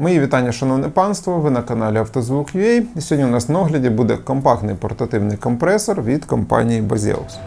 Мої вітання, шановне панство. Ви на каналі Автозвук.ua. І сьогодні у нас на огляді буде компактний портативний компресор від компанії Baseus.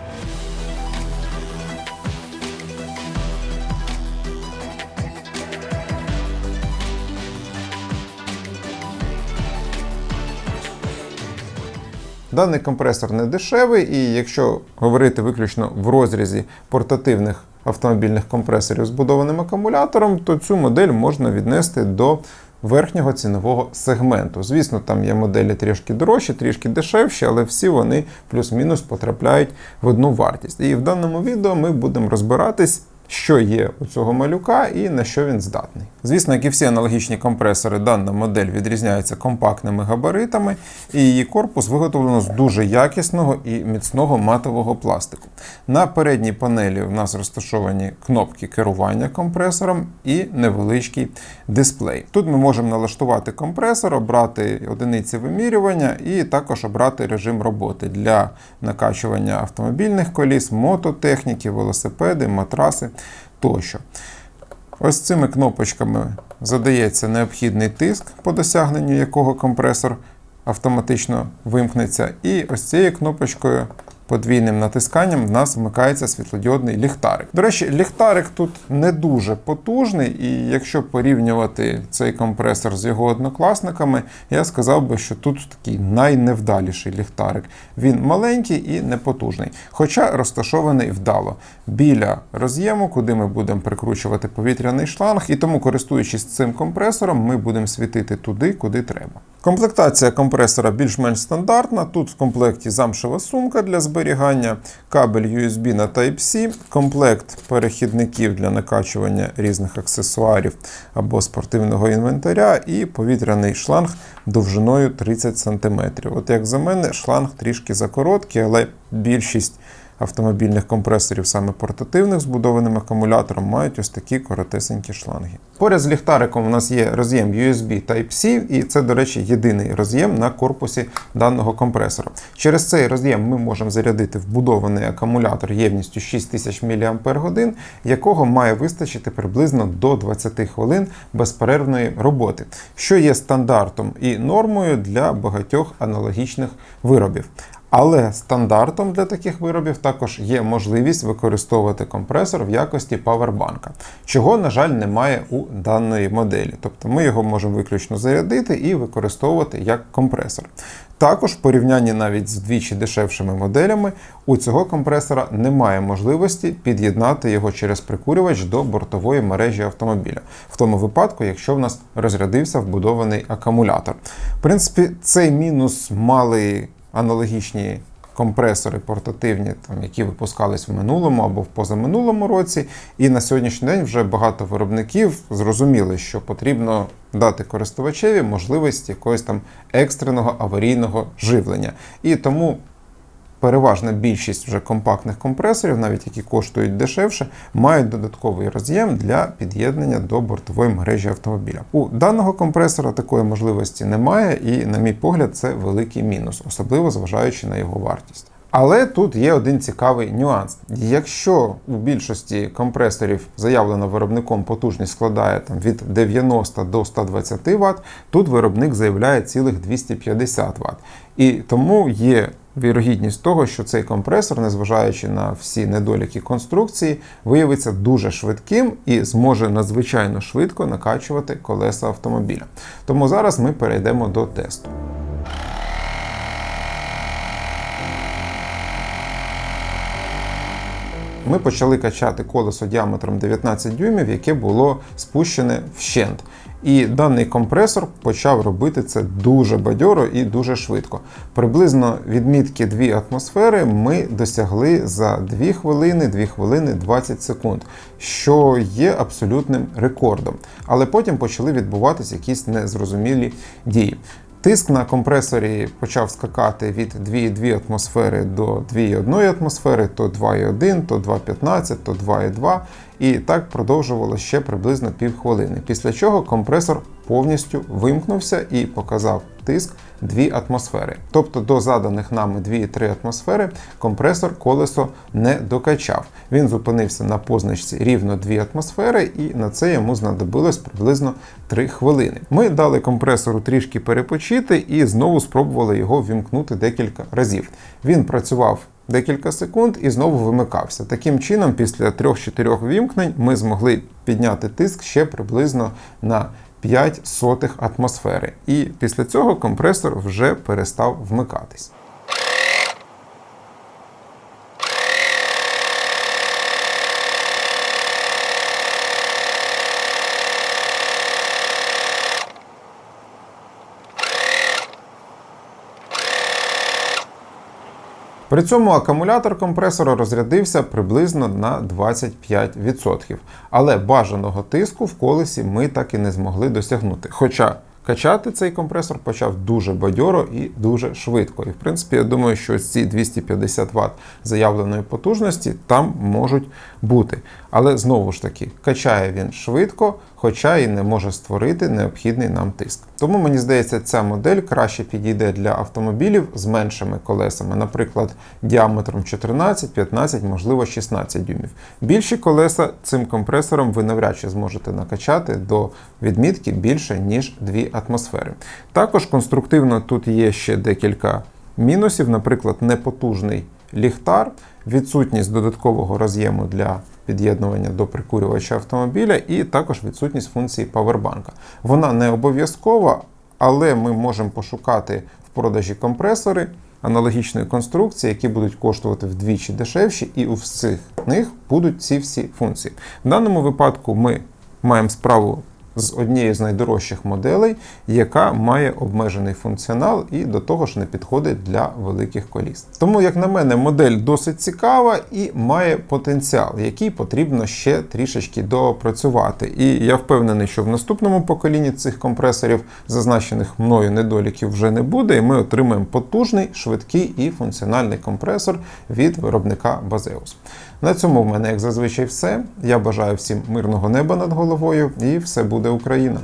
Даний компресор не дешевий, і якщо говорити виключно в розрізі портативних автомобільних компресорів з будованим акумулятором, то цю модель можна віднести до верхнього цінового сегменту. Звісно, там є моделі трішки дорожчі, трішки дешевші, але всі вони плюс-мінус потрапляють в одну вартість. І в даному відео ми будемо розбиратись. Що є у цього малюка і на що він здатний. Звісно, як і всі аналогічні компресори, дана модель відрізняється компактними габаритами, і її корпус виготовлено з дуже якісного і міцного матового пластику. На передній панелі у нас розташовані кнопки керування компресором і невеличкий дисплей. Тут ми можемо налаштувати компресор, обрати одиниці вимірювання і також обрати режим роботи для накачування автомобільних коліс, мототехніки, велосипеди, матраси тощо. Ось цими кнопочками задається необхідний тиск, по досягненню якого компресор автоматично вимкнеться. І ось цією кнопочкою. Подвійним натисканням в нас вмикається світлодіодний ліхтарик. До речі, ліхтарик тут не дуже потужний, і якщо порівнювати цей компресор з його однокласниками, я сказав би, що тут такий найневдаліший ліхтарик. Він маленький і непотужний, хоча розташований вдало біля роз'єму, куди ми будемо прикручувати повітряний шланг, і тому, користуючись цим компресором, ми будемо світити туди, куди треба. Комплектація компресора більш-менш стандартна. Тут в комплекті замшева сумка для зберігання, кабель USB на Type-C, комплект перехідників для накачування різних аксесуарів або спортивного інвентаря, і повітряний шланг довжиною 30 см. От як за мене, шланг трішки закороткий, але більшість автомобільних компресорів, саме портативних з будованим акумулятором, мають ось такі коротесенькі шланги. Поряд з ліхтариком у нас є роз'єм USB Type-C, і це, до речі, єдиний роз'єм на корпусі даного компресора. Через цей роз'єм ми можемо зарядити вбудований акумулятор ємністю 6000 мАч, якого має вистачити приблизно до 20 хвилин безперервної роботи, що є стандартом і нормою для багатьох аналогічних виробів. Але стандартом для таких виробів також є можливість використовувати компресор в якості павербанка, чого, на жаль, немає у даної моделі. Тобто ми його можемо виключно зарядити і використовувати як компресор. Також в порівнянні навіть з вдвічі дешевшими моделями у цього компресора немає можливості під'єднати його через прикурювач до бортової мережі автомобіля, в тому випадку, якщо в нас розрядився вбудований акумулятор. В принципі, цей мінус мали аналогічні компресори портативні, там, які випускались в минулому або в позаминулому році. І на сьогоднішній день вже багато виробників зрозуміли, що потрібно дати користувачеві можливість якогось там екстреного аварійного живлення. І тому. Переважна більшість вже компактних компресорів, навіть які коштують дешевше, мають додатковий роз'єм для під'єднання до бортової мережі автомобіля. У даного компресора такої можливості немає, і, на мій погляд, це великий мінус, особливо зважаючи на його вартість. Але тут є один цікавий нюанс. Якщо у більшості компресорів заявлено виробником потужність складає там, від 90 до 120 Вт, тут виробник заявляє цілих 250 Вт. І тому є вірогідність того, що цей компресор, незважаючи на всі недоліки конструкції, виявиться дуже швидким і зможе надзвичайно швидко накачувати колеса автомобіля. Тому зараз ми перейдемо до тесту. Ми почали качати колесо діаметром 19 дюймів, яке було спущене вщент. І даний компресор почав робити це дуже бадьоро і дуже швидко. Приблизно відмітки 2 атмосфери ми досягли за 2 хвилини, 2 хвилини 20 секунд, що є абсолютним рекордом. Але потім почали відбуватися якісь незрозумілі дії. Тиск на компресорі почав скакати від 2,2 атмосфери до 2,1 атмосфери, то 2,1, то 2,15, то 2,2. І так продовжувало ще приблизно півхвилини. Після чого компресор повністю вимкнувся і показав тиск 2 атмосфери. Тобто до заданих нами 2,3 атмосфери компресор колесо не докачав. Він зупинився на позначці рівно 2 атмосфери, і на це йому знадобилось приблизно 3 хвилини. Ми дали компресору трішки перепочити і знову спробували його вімкнути декілька разів. Він працював декілька секунд і знову вимикався. Таким чином, після 3-4 вімкнень ми змогли підняти тиск ще приблизно на 5 сотих атмосфери. І після цього компресор вже перестав вмикатись. При цьому акумулятор компресора розрядився приблизно на 25%. Але бажаного тиску в колесі ми так і не змогли досягнути. Хоча качати цей компресор почав дуже бадьоро і дуже швидко. І в принципі, я думаю, що ці 250 Вт заявленої потужності там можуть бути. Але знову ж таки, качає він швидко, хоча і не може створити необхідний нам тиск. Тому мені здається, ця модель краще підійде для автомобілів з меншими колесами, наприклад, діаметром 14, 15, можливо 16 дюймів. Більші колеса цим компресором ви навряд чи зможете накачати до відмітки більше ніж 2 атмосфери. Також конструктивно тут є ще декілька мінусів, наприклад, непотужний ліхтар, відсутність додаткового роз'єму для під'єднування до прикурювача автомобіля, і також відсутність функції павербанка. Вона не обов'язкова, але ми можемо пошукати в продажі компресори аналогічної конструкції, які будуть коштувати вдвічі дешевші, і у всіх них будуть ці всі функції. В даному випадку ми маємо справу з однією з найдорожчих моделей, яка має обмежений функціонал і до того ж не підходить для великих коліс. Тому, як на мене, модель досить цікава і має потенціал, який потрібно ще трішечки доопрацювати. І я впевнений, що в наступному поколінні цих компресорів, зазначених мною недоліків, вже не буде, і ми отримаємо потужний, швидкий і функціональний компресор від виробника Baseus. На цьому в мене, як зазвичай, все. Я бажаю всім мирного неба над головою і все буде Україна!